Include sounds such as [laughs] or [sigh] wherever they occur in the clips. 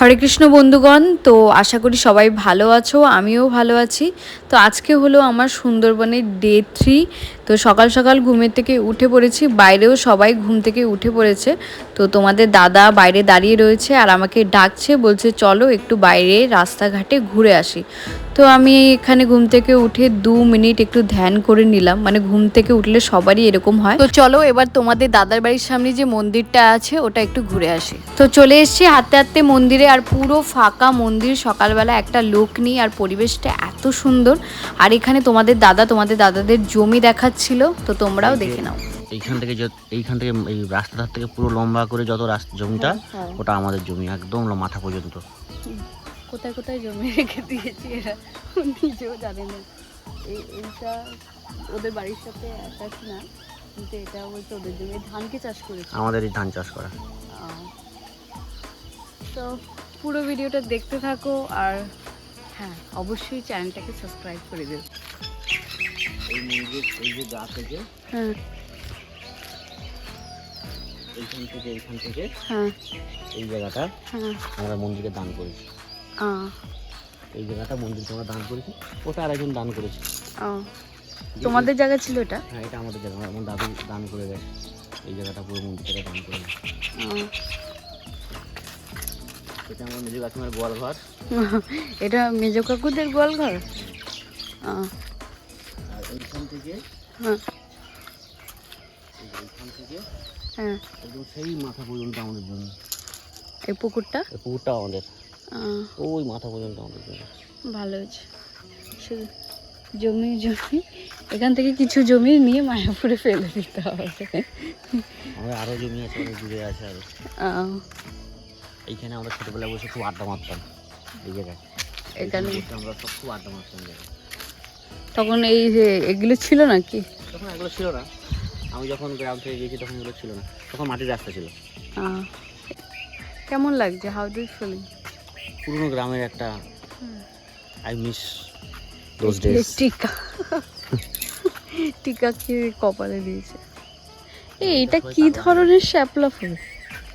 হরে কৃষ্ণ বন্ধুগণ, তো আশা করি সবাই ভালো আছো, আমিও ভালো আছি। তো আজকে হলো আমার সুন্দরবনের ডে থ্রি তো সকাল সকাল ঘুমের থেকে উঠে পড়েছি, বাইরেও সবাই ঘুম থেকে উঠে পড়েছে। তো তোমাদের দাদা বাইরে দাঁড়িয়ে রয়েছে আর আমাকে ডাকছে, বলছে চলো একটু বাইরে রাস্তাঘাটে ঘুরে আসি। তো আমি এখানে ঘুম থেকে উঠে দু মিনিট একটু ধ্যান করে নিলাম মানে ঘুম থেকে উঠলে সবারই এরকম হয়। তো চলো এবার তোমাদের দাদার বাড়ির সামনে যে মন্দিরটা আছে, ওটা একটু ঘুরে আসি। তো চলে এসেছি হাঁটতে হাঁটতে মন্দিরে আর পুরো ফাঁকা মন্দির, সকালবেলা একটা লোক নেই আর পরিবেশটা এত সুন্দর। আর এখানে তোমাদের দাদা, তোমাদের দাদাদের জমি দেখাচ্ছিল তো তোমরাও দেখে নাও। এইখান থেকে এইখান থেকে এই রাস্তা ধার থেকে পুরো লম্বা করে যত রাস্তা জমিটা হ্যাঁ। ওটা আমাদের জমি একদম মাথা পর্যন্ত। কোথায় কোথায় জমি রেখে দিয়েছি এরা? নিজেও জানে না। এই এইটা ওদের বাড়ির সাথে অ্যাটাচ না কিন্তু এটা বলছে ওদের জমি। ধানকে চাষ করেছে। আমাদের এই ধান চাষ করা। তো পুরো ভিডিওটা দেখতে থাকো আর হ্যাঁ অবশ্যই চ্যানেলটাকে সাবস্ক্রাইব করে দেবে এই মন্দির এই যে গা থেকে হ্যাঁ। এইখান থেকে এইখান থেকে হ্যাঁ। এই জায়গাটা হ্যাঁ। আমরা মন্দিরকে দান করেছি। এই জায়গাটা মন্দিরকে আমরা দান করেছি। ওটা আরেকজন দান করেছে। তোমাদের জায়গা ছিল এটা হ্যাঁ এটা আমাদের জায়গা। আমার দাদু দান করে দেয় এই জায়গাটা পুরো মন্দিরকে দান করে এটা আমার নিজে কাকিমার গোয়াল ঘর [laughs] এটা মেজো কাকুদের গোয়াল ঘর এইখান থেকে হ্যাঁ। এই এইখান থেকে হ্যাঁ। একদম সেই মাথা পর্যন্ত আমাদের জমি এই পুকুরটা? এই পুকুরটা আমাদের। ওই মাথা পর্যন্ত আমাদের জমি ভালো হয়েছে। শুধু জমি জমি এখান থেকে কিছু জমি নিয়ে মায়াপুরে ফেলে দিতে হবে। আমাদের আরও জমি আছে অনেক দূরে আছে আরও এইখানে আমরা ছোটোবেলায় বসে খুব আড্ডা মারতাম এই জায়গায়। এখানে আমরা সব খুব আড্ডা মারতাম জায়গায়। তখন এই যে এগুলো ছিল না কি তখন এগুলো ছিল না। আমি যখন গ্রাম থেকে গেছি তখন এগুলো ছিল না। তখন মাটির রাস্তা ছিল। কেমন লাগছে? হাউ ডু ফিলিং পুরনো গ্রামের একটা আই মিস দোজ ডেজ টিকা। টিকা কি কপালে দিয়েছে? এই এটা কি ধরনের শ্যাপলা ফুল?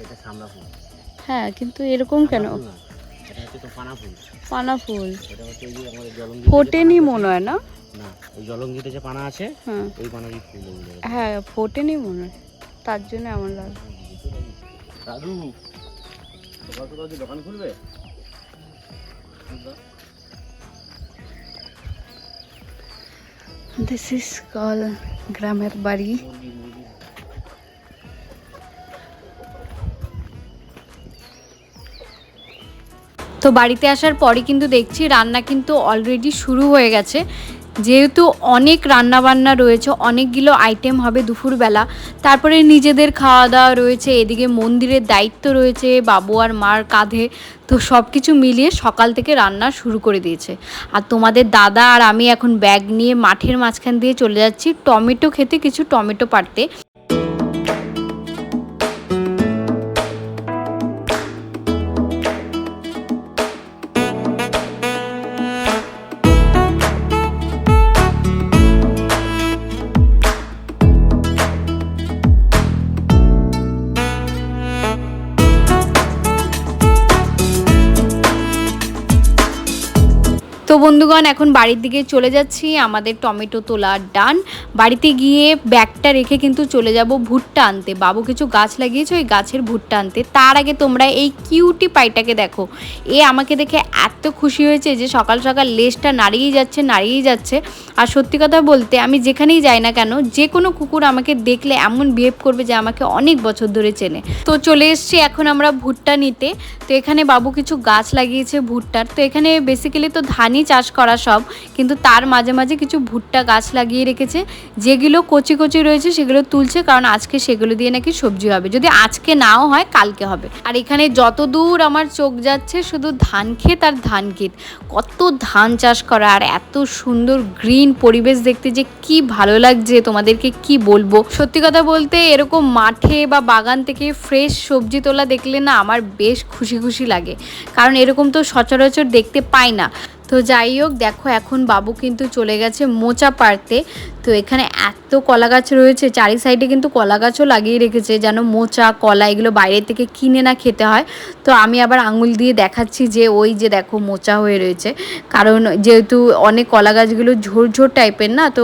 এটা সামলা ফুল হ্যাঁ কিন্তু এরকম কেন? এটা হচ্ছে তো পানা ফুল পানা ফুল এটা হচ্ছে ওই যে আমাদের জলঙ্গি ফোটেনি মনে হয় না? না ওই জলঙ্গিতে যে পানা আছে হ্যাঁ। ওই পানারই ফুল হ্যাঁ ফোটেনি মনে হয়। তার জন্য এমন লাগে। দাদু সকাল সকাল কি দোকান খুলবে? দিস ইজ কল গ্রামের বাড়ি। তো বাড়িতে আসার পরে কিন্তু দেখছি রান্না কিন্তু অলরেডি শুরু হয়ে গেছে। যেহেতু অনেক রান্না বান্না রয়েছে, অনেকগুলো আইটেম হবে দুপুরবেলা। তারপরে নিজেদের খাওয়া দাওয়া রয়েছে, এদিকে মন্দিরের দায়িত্ব রয়েছে, বাবু আর মার কাঁধে। তো সব কিছু মিলিয়ে সকাল থেকে রান্না শুরু করে দিয়েছে। আর তোমাদের দাদা আর আমি এখন ব্যাগ নিয়ে মাঠের মাঝখান দিয়ে চলে যাচ্ছি। টমেটো খেতে কিছু টমেটো পাড়তে তো বন্ধুগণ, এখন বাড়ির দিকে চলে যাচ্ছি। আমাদের টমেটো তোলা ডান। বাড়িতে গিয়ে ব্যাগটা রেখে কিন্তু চলে যাব ভুট্টা আনতে। বাবু, কিছু গাছ লাগিয়েছে? ওই গাছের ভুট্টা আনতে। তার আগে তোমরা এই কিউটি পাইটাকে দেখো। এ আমাকে দেখে এত খুশি হয়েছে যে সকাল সকাল লেজটা নাড়িয়েই যাচ্ছে নাড়িয়েই যাচ্ছে। আর সত্যি কথা বলতে, আমি যেখানেই যাই না কেন, যে কোনো কুকুর আমাকে দেখলে এমন বিহেভ করবে যে আমাকে অনেক বছর ধরে চেনে। তো চলে এসছি এখন আমরা ভুট্টা নিতে। তো এখানে বাবু কিছু গাছ লাগিয়েছে ভুট্টার। তো এখানে বেসিক্যালি তো ধানই চাষ করা সব, কিন্তু তার মাঝে মাঝে কিছু ভুট্টা গাছ লাগিয়ে রেখেছে, যেগুলো কচি কচি রয়েছে সেগুলো তুলছে, কারণ আজকে সেগুলো দিয়ে নাকি সবজি হবে। যদি আজকে নাও হয়, কালকে হবে। আর এখানে যত দূর আমার চোখ যাচ্ছে, শুধু ধান ক্ষেত আর ধান ক্ষেত। কত ধান চাষ করা, আর এত সুন্দর গ্রিন পরিবেশ দেখতে যে কি ভালো লাগছে তোমাদেরকে, কি বলব? সত্যি কথা বলতে, এরকম মাঠে বা বাগান থেকে ফ্রেশ সবজি তোলা দেখলে না আমার বেশ খুশি খুশি লাগে। কারণ এরকম তো সচরাচর দেখতে পাই না। তো যাই হোক, দেখো এখন বাবু কিন্তু চলে গেছে মোচা পারতে তো এখানে এত কলা গাছ রয়েছে, চারি সাইডে কিন্তু কলা গাছও লাগিয়ে রেখেছে, যেন মোচা, কলা এগুলো বাইরে থেকে কিনে না খেতে হয়। তো আমি আবার আঙুল দিয়ে দেখাচ্ছি যে ওই যে দেখো মোচা হয়ে রয়েছে। কারণ যেহেতু অনেক কলা গাছগুলো ঝোর ঝোর টাইপের না, তো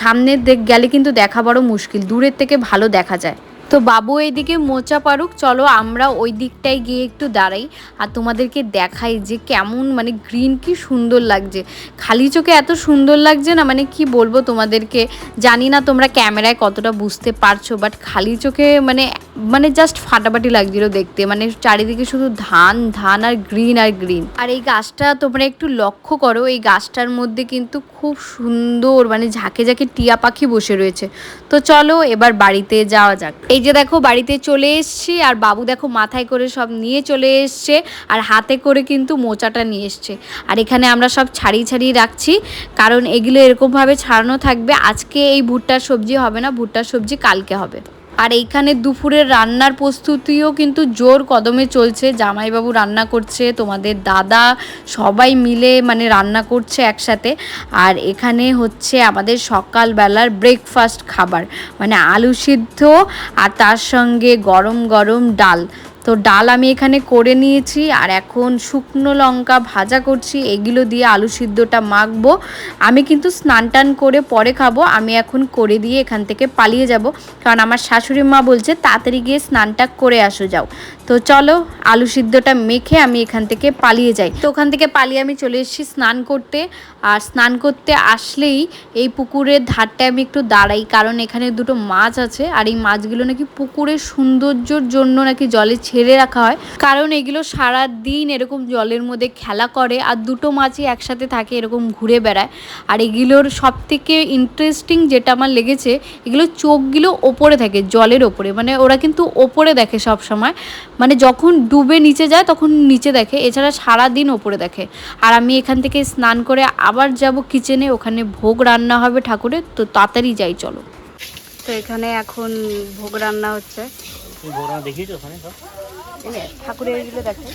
সামনের গেলে কিন্তু দেখা বড় মুশকিল, দূরের থেকে ভালো দেখা যায়। তো বাবু এইদিকে, মোচা পারুক, চলো আমরা ওই দিকটায় গিয়ে একটু দাঁড়াই আর তোমাদেরকে দেখাই যে কেমন মানে গ্রিন কি সুন্দর লাগছে। খালি চোখে এত সুন্দর লাগছে না মানে কি বলব তোমাদেরকে? জানি না তোমরা ক্যামেরায় কতটা বুঝতে পারছ বাট খালি চোখে মানে মানে জাস্ট ফাটাফাটি লাগছিল দেখতে। মানে চারিদিকে শুধু ধান ধান আর গ্রিন আর গ্রিন। আর এই গাছটা তোমরা একটু লক্ষ্য করো, এই গাছটার মধ্যে কিন্তু খুব সুন্দর মানে ঝাঁকে ঝাঁকে টিয়া পাখি বসে রয়েছে। তো চলো এবার বাড়িতে যাওয়া যাক। এই যে দেখো বাড়িতে চলে এসছি, আর বাবু দেখো মাথায় করে সব নিয়ে চলে এসছে, আর হাতে করে কিন্তু মোচাটা নিয়ে এসছে। আর এখানে আমরা সব ছাড়িয়ে ছাড়িয়ে রাখছি, কারণ এগুলো এরকমভাবে ছাড়ানো থাকবে। আজকে এই ভুট্টার সবজি হবে না, ভুট্টার সবজি কালকে হবে। আর এইখানে দুপুরের রান্নার প্রস্তুতিও কিন্তু জোর কদমে চলছে। জামাইবাবু রান্না করছে, তোমাদের দাদা সবাই মিলে মানে রান্না করছে একসাথে। আর এখানে হচ্ছে আমাদের সকালবেলার ব্রেকফাস্ট খাবার মানে আলু সিদ্ধ আর তার সঙ্গে গরম গরম ডাল। তো ডাল আমি এখানে করে নিয়েছি আর এখন শুকনো লঙ্কা ভাজা করছি। এগুলো দিয়ে আলু সিদ্ধটা মাখবো। আমি কিন্তু স্নান টান করে পরে খাব। আমি এখন করে দিয়ে এখান থেকে পালিয়ে যাব। কারণ আমার শাশুড়ি মা বলছে, তাড়াতাড়ি গিয়ে স্নানটা করে আসো যাও। তো চলো, আলু সিদ্ধটা মেখে আমি এখান থেকে পালিয়ে যাই। তো ওখান থেকে পালিয়ে আমি চলে এসেছি স্নান করতে। আর স্নান করতে আসলেই এই পুকুরের ধারটায় আমি একটু দাঁড়াই, কারণ এখানে দুটো মাছ আছে। আর এই মাছগুলো নাকি পুকুরের সৌন্দর্যর জন্য নাকি জলে ছেড়ে রাখা হয়। কারণ এগুলো সারা দিন এরকম জলের মধ্যে খেলা করে, আর দুটো মাছই একসাথে থাকে, এরকম ঘুরে বেড়ায়। আর এগুলোর সব থেকে ইন্টারেস্টিং যেটা আমার লেগেছে, এগুলো চোখগুলো ওপরে থাকে, জলের ওপরে। মানে ওরা কিন্তু ওপরে দেখে সব সময় মানে যখন ডুবে নিচে যায় তখন নিচে দেখে। এছাড়া সারা দিন ওপরে দেখে। আর আমি এখান থেকে স্নান করে আবার যাব কিচেনে। ওখানে ভোগ রান্না হবে ঠাকুরের। তো তাড়াতাড়ি যাই চলো। তো এখানে এখন ভোগ রান্না হচ্ছে। ঠাকুরের এগুলো দেখো।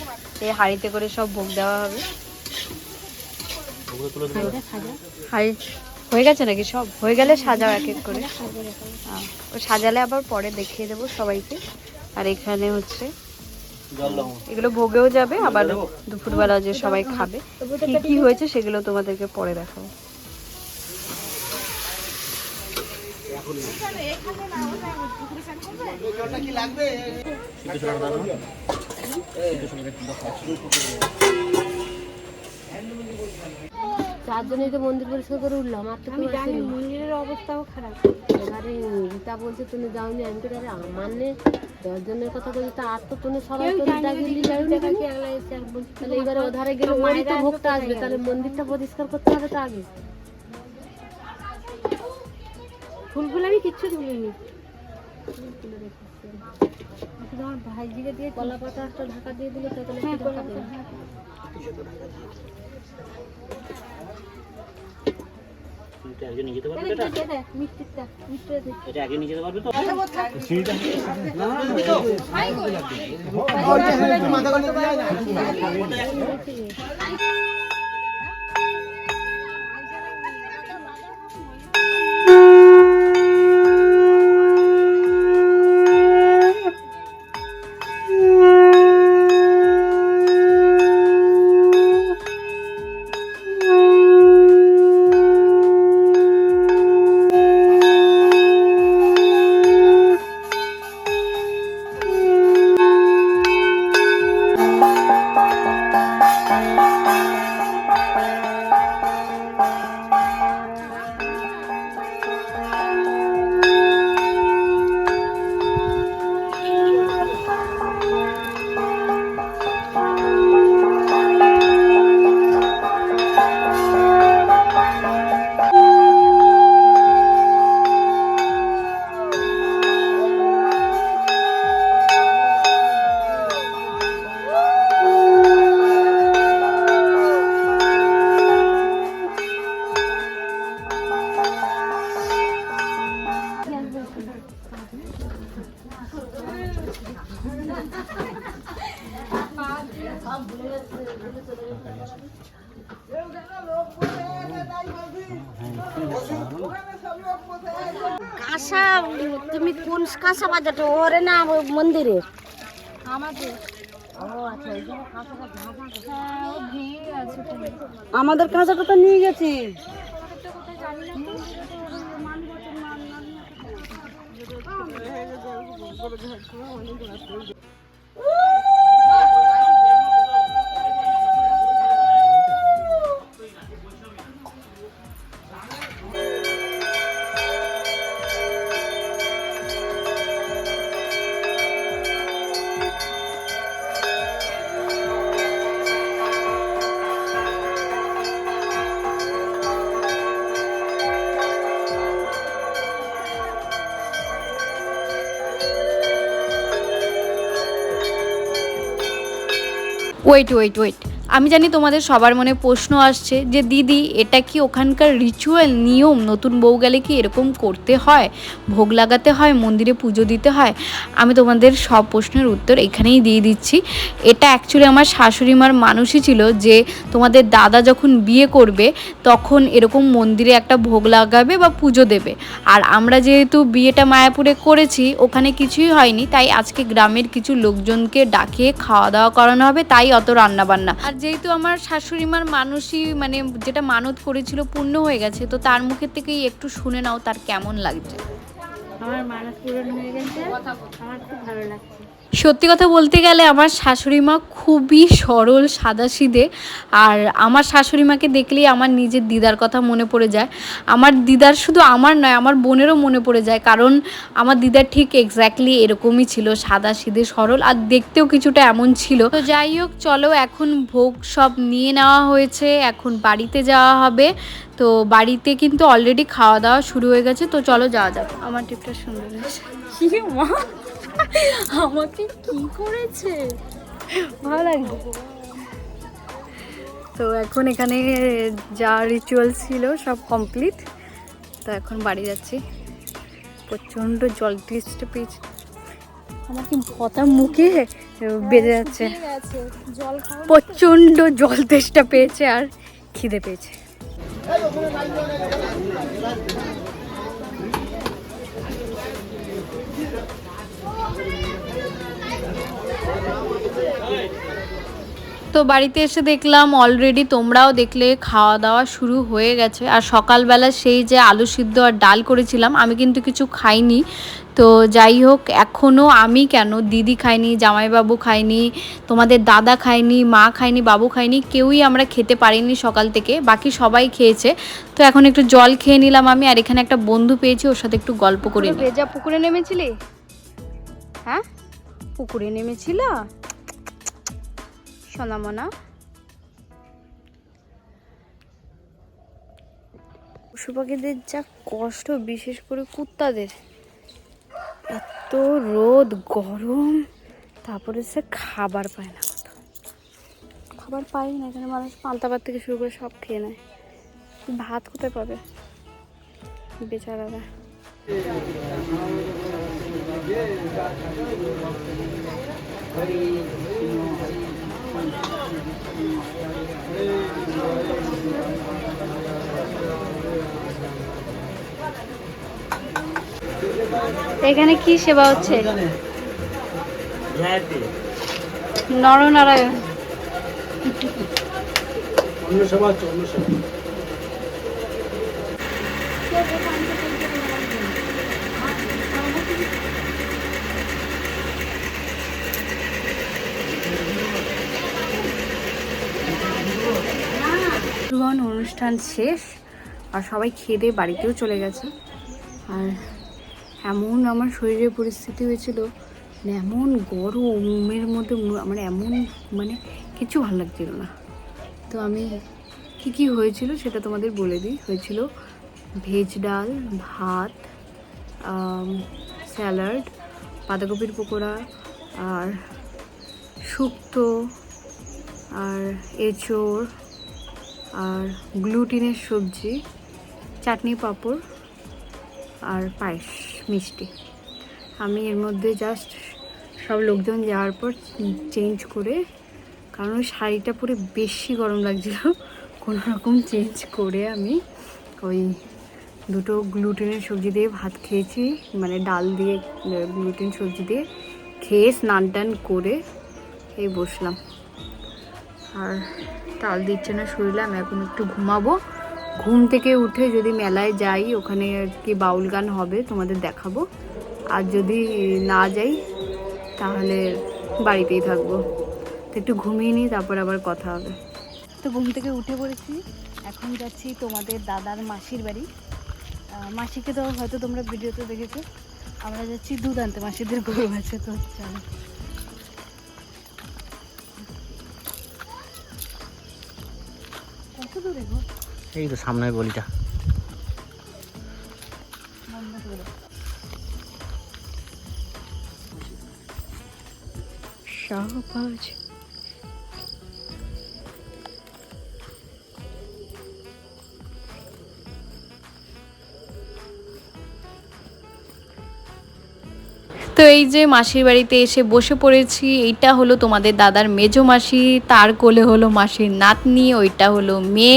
এই হাঁড়িতে করে সব ভোগ দেওয়া হবে। হাঁড়ি হয়ে গেছে নাকি সব? হয়ে গেলে সাজাও এক এক করে। ও সাজালে আবার পরে দেখিয়ে দেবো সবাইকে। আর এখানে হচ্ছে এগুলো ভোগেও যাবে আবার দুপুরবেলা যে সবাই খাবে। কি কি হয়েছে সেগুলো তোমাদেরকে পরে দেখাবো। দাও। চারজনেই তো মন্দির পরিষ্কার করে উঠলাম আর তো আমি জানি মন্দিরের অবস্থাও খারাপ। এবারে রীতা বলছে তুমি যাওনি আমি তো আরে আমার নে দশজনের কথা বলছি তা আর তো তুমি সবাই তো তাহলে এবারে ওধারে গেলে ওরই তো আসবে ভোগটা আসবে? তাহলে মন্দিরটা পরিষ্কার করতে হবে তো আগে। ফুলগুলো আমি কিচ্ছু তুলিনি। তোমার ভাইজিকে দিয়ে কলা পাতা একটা ঢাকা দিয়ে দিলে তাহলে এটা আগে নিয়ে যেতে পারবে এটা মিষ্টিটা এটা আগে নিয়ে যেতে পারবে তো? সিঁড়িটা না না তো ভাই কই? মাথা গন্ডে যায় না কাঁসা বাজারটা ওরে না মন্দিরে আমাদের কাঁচা আচ্ছা হ্যাঁ। আমাদের কাঁসাটা তো নিয়ে গেছি ওয়েট ওয়েট ওয়েট আমি জানি তোমাদের সবার মনে প্রশ্ন আসছে যে, দিদি, এটা কি ওখানকার রিচুয়াল নিয়ম? নতুন বউ গেলে কি এরকম করতে হয়? ভোগ লাগাতে হয়, মন্দিরে পুজো দিতে হয়? আমি তোমাদের সব প্রশ্নের উত্তর এখানেই দিয়ে দিচ্ছি। এটা অ্যাকচুয়ালি আমার শাশুড়ি মার মানুষই ছিল যে, তোমাদের দাদা যখন বিয়ে করবে, তখন এরকম মন্দিরে একটা ভোগ লাগাবে বা পুজো দেবে। আর আমরা যেহেতু বিয়েটা মায়াপুরে করেছি, ওখানে কিছুই হয়নি, তাই আজকে গ্রামের কিছু লোকজনকে ডাকিয়ে খাওয়া দাওয়া করানো হবে, তাই অত রান্না বান্না আর যেহেতু আমার শাশুড়ি মার মানুষই মানে যেটা মানত করেছিল পূর্ণ হয়ে গেছে তো তার মুখের থেকেই একটু শুনে নাও তার কেমন লাগছে। আমার মানত পূরণ হয়ে গেছে। আমার খুব ভালো লাগছে। সত্যি কথা বলতে গেলে আমার শাশুড়ি মা খুবই সরল সাদাসিধে। আর আমার শাশুড়ি মাকে দেখলেই আমার নিজের দিদার কথা মনে পড়ে যায়। আমার দিদার শুধু আমার নয় আমার বোনেরও মনে পড়ে যায়। কারণ আমার দিদার ঠিক এক্স্যাক্টলি এরকমই ছিল সাদা সিধে সরল আর দেখতেও কিছুটা এমন ছিল। তো যাই হোক চলো এখন ভোগ সব নিয়ে নেওয়া হয়েছে। এখন বাড়িতে যাওয়া হবে। তো বাড়িতে কিন্তু অলরেডি খাওয়া দাওয়া শুরু হয়ে গেছে। তো চলো যাওয়া যাক। আমার টিপটা সুন্দর হয়েছে কি মা? আমাকে কি করেছে? ভালো লাগছে। তো এখন এখানে যা রিচুয়াল ছিল সব কমপ্লিট তো এখন বাড়ি যাচ্ছি। প্রচণ্ড জল টেস্টে পেয়েছি। আমার কি ভতা মুখে বেজে যাচ্ছে। জল প্রচণ্ড জল তেষ্টা পেয়েছে আর খিদে পেয়েছে। তো বাড়িতে এসে দেখলাম অলরেডি তোমরাও দেখলে খাওয়া দাওয়া শুরু হয়ে গেছে। আর সকালবেলা সেই যে আলু সিদ্ধ আর ডাল করেছিলাম আমি কিন্তু কিছু খাইনি। তো যাই হোক এখনও আমি কেন? দিদি খাইনি জামাইবাবু খাইনি তোমাদের দাদা খায়নি মা খায়নি বাবু খায়নি কেউই আমরা খেতে পারিনি সকাল থেকে বাকি সবাই খেয়েছে। তো এখন একটু জল খেয়ে নিলাম আমি আর এখানে একটা বন্ধু পেয়েছি ওর সাথে একটু গল্প করে। ভেজা পুকুরে নেমেছিলি? হ্যাঁ? পুকুরে নেমেছিল? সোনামনা। পশু পাখিদের যা কষ্ট, বিশেষ করে কুত্তাদের। এত রোদ, গরম, তারপরে সে খাবার পায় না খাবার পায় না, এখানে মানুষ পান্তাবার থেকে শুরু করে সব খেয়ে নেয়। ভাত কোথায় পাবে? বেচারারা। এখানে কি সেবা হচ্ছে? নরনারায়ণ। পূর্বন অনুষ্ঠান শেষ আর সবাই খেয়ে দিয়ে বাড়িতেও চলে গেছে। আর এমন আমার শরীরের পরিস্থিতি হয়েছিল মানে এমন গরমের মধ্যে আমার এমন মানে কিছু ভালো লাগছিল না। তো আমি কি কি হয়েছিল সেটা তোমাদের বলে দিই। হয়েছিল ভেজ ডাল, ভাত স্যালাড, বাঁধাকপির পকোড়া আর শুক্তো আর এঁচোড় আর গ্লুটিনের সবজি, চাটনি পাঁপড় আর পায়েস, মিষ্টি। আমি এর মধ্যে জাস্ট সব লোকজন যাওয়ার পর চেঞ্জ করে, কারণ ওই শাড়িটা পরে বেশি গরম লাগছিল, কোনো রকম চেঞ্জ করে আমি ওই দুটো গ্লুটেনের সবজি দিয়ে ভাত খেয়েছি মানে ডাল দিয়ে, গ্লুটেন সবজি দিয়ে খেয়ে স্নান টান করে এই বসলাম। আর তাল দিচ্ছে না আমি এখন একটু ঘুমাবো। ঘুম থেকে উঠে যদি মেলায় যাই, ওখানে কি বাউল গান হবে, তোমাদের দেখাবো। আর যদি না যাই, তাহলে বাড়িতেই থাকব। তো একটু ঘুমিয়ে নিই, তারপর আবার কথা হবে। তো ঘুম থেকে উঠে পড়েছি। এখন যাচ্ছি তোমাদের দাদার মাসির বাড়ি। মাসিকে তো হয়তো তোমরা ভিডিওতে দেখেছ। আমরা যাচ্ছি দুধ আনতে মাসিদের গরু আছে তো, চলো। এই তো সামনের গলিটা। শাহবাজ তো এই যে মাসির বাড়িতে এসে বসে পড়েছি, এইটা হলো তোমাদের দাদার মেজ মাসি, তার কোলে হলো মাসির নাতনি, ওইটা হলো মেয়ে,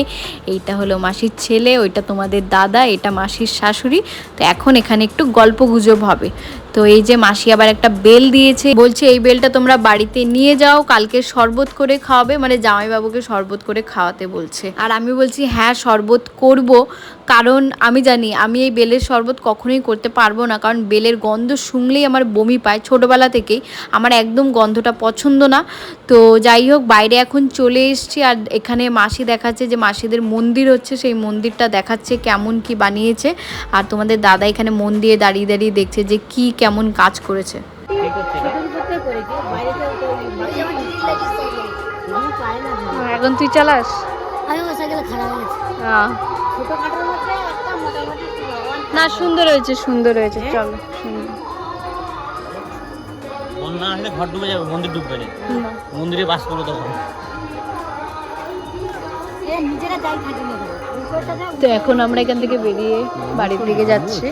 এইটা হলো মাসির ছেলে, ওইটা তোমাদের দাদা, এটা মাসির শাশুড়ি। তো এখন এখানে একটু গল্প গুজব হবে। তো এই যে মাসি আবার একটা বেল দিয়েছে, বলছে, এই বেলটা তোমরা বাড়িতে নিয়ে যাও, কালকে শরবত করে খাওয়াবে। মানে জামাইবাবুকে শরবত করে খাওয়াতে বলছে। আর আমি বলছি হ্যাঁ শরবত করব, কারণ আমি জানি, আমি এই বেলের শরবত কখনোই করতে পারব না, কারণ বেলের গন্ধ শুনলেই আমার বমি পায়। ছোটোবেলা থেকেই আমার একদম গন্ধটা পছন্দ না। তো যাই হোক, বাইরে এখন চলে এসেছি, আর এখানে মাসি দেখাচ্ছে যে মাসিদের মন্দির হচ্ছে, সেই মন্দিরটা দেখাচ্ছে কেমন কি বানিয়েছে। আর তোমাদের দাদা এখানে মন দিয়ে দাঁড়িয়ে দাঁড়িয়ে দেখছে যে কি কেমন কাজ করেছে? এখন তুই চালাস? হয়ে না সুন্দর হয়েছে সুন্দর হয়েছে। চলো বন্যা আসলে ঘর ডুবে যাবে মন্দির ডুববে না। মন্দিরে বাস করব তখন। তো এখন আমরা এখান থেকে বেরিয়ে বাড়ির দিকে যাচ্ছি।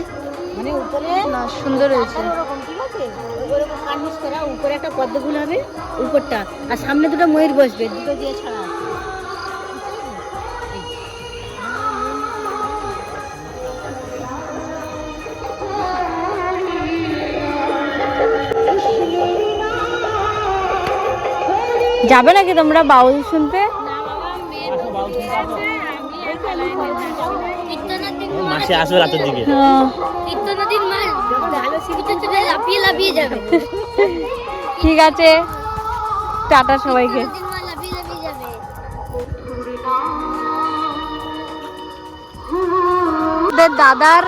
মানে উপরে না সুন্দর হয়েছে। আকার ওরকম ঠিক আছে? ওরকম কার্নিশ করা উপরে একটা পদ্ম ফুল হবে উপরটা। আর সামনে দুটো ময়ূর বসবে দুটো দিয়ে ছাড়া যাবে নাকি তোমরা বাউল শুনতে? মাসে আসবে রাতের দিকে। লাফিয়ে লাফিয়ে যাবে। ঠিক আছে। টাটা সবাইকে। দাদার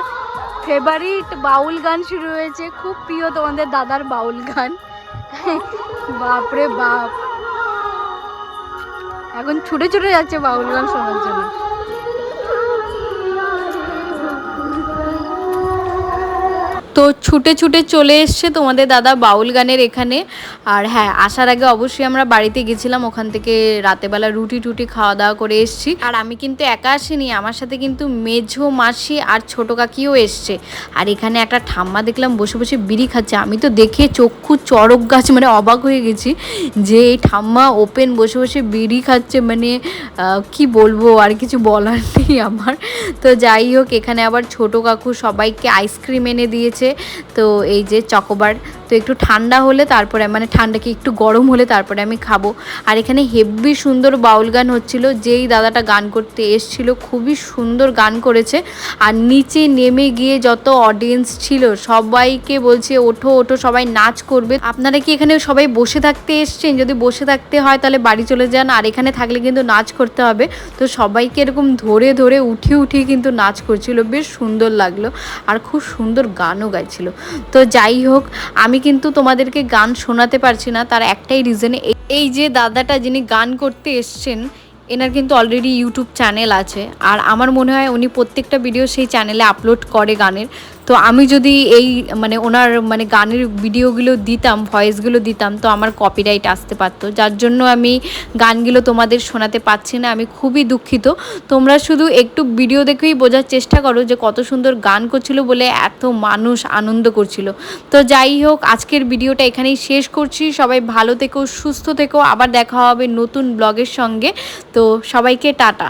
ফেভারিট বাউল গান শুরু হয়েছে। খুব প্রিয় তোমাদের দাদার বাউল গান। বাপরে বাপ। এখন ছুটে ছুটে যাচ্ছে বাউল গান শোনার জন্য। তো ছুটে ছুটে চলে এসছে তোমাদের দাদা বাউল গানের এখানে। আর হ্যাঁ আসার আগে অবশ্যই আমরা বাড়িতে গেছিলাম, ওখান থেকে রাতেবেলা রুটি টুটি খাওয়া দাওয়া করে এসছি। আর আমি কিন্তু একা আসিনি, আমার সাথে কিন্তু মেঝো, মাসি আর ছোটো কাকিও এসছে। আর এখানে একটা ঠাম্মা দেখলাম বসে বসে বিড়ি খাচ্ছে। আমি তো দেখে চক্ষু চড়ক গাছ মানে অবাক হয়ে গেছি যে এই ঠাম্মা ওপেন বসে বসে বিড়ি খাচ্ছে মানে কি বলব, আর কিছু বলার নেই আমার। তো যাই হোক, এখানে আবার ছোটো কাকু সবাইকে আইসক্রিম এনে দিয়েছে। তো এই যে চকোবার, তো একটু ঠান্ডা হলে তারপরে মানে ঠান্ডা কি একটু গরম হলে তারপরে আমি খাব। আর এখানে হেব্বি সুন্দর বাউল গান হচ্ছিল, যেই দাদাটা গান করতে এসছিল, খুবই সুন্দর গান করেছে। আর নিচে নেমে গিয়ে যত অডিয়েন্স ছিল, সবাইকে বলছে, ওঠো ওঠো, সবাই নাচ করবে। আপনারা কি এখানে সবাই বসে থাকতে এসছেন? যদি বসে থাকতে হয়, তাহলে বাড়ি চলে যান। আর এখানে থাকলে কিন্তু নাচ করতে হবে। তো সবাইকে এরকম ধরে ধরে উঠিয়ে উঠিয়ে কিন্তু নাচ করছিল। বেশ সুন্দর লাগল। আর খুব সুন্দর গানও গাইছিল। তো যাই হোক, আমি কিন্তু তোমাদেরকে গান শোনাতে পারছি না। তার একটাই রিজন এই যে দাদাটা যিনি গান করতে এসছেন, এনার কিন্তু অলরেডি ইউটিউব চ্যানেল আছে। আর আমার মনে হয় উনি প্রত্যেকটা ভিডিও সেই চ্যানেলে আপলোড করে গানের। তো আমি যদি এই মানে ওনার মানে গানের ভিডিওগুলো দিতাম, ভয়েসগুলো দিতাম, তো আমার কপিরাইট আসতে পারতো। যার জন্য আমি গানগুলো তোমাদের শোনাতে পারছি না, আমি খুবই দুঃখিত। তোমরা শুধু একটু ভিডিও দেখেই বোঝার চেষ্টা করো যে কত সুন্দর গান করছিল বলে এত মানুষ আনন্দ করছিল। তো যাই হোক, আজকের ভিডিওটা এখানেই শেষ করছি। সবাই ভালো থেকো, সুস্থ থেকো। আবার দেখা হবে নতুন ব্লগের সঙ্গে। তো সবাইকে টাটা।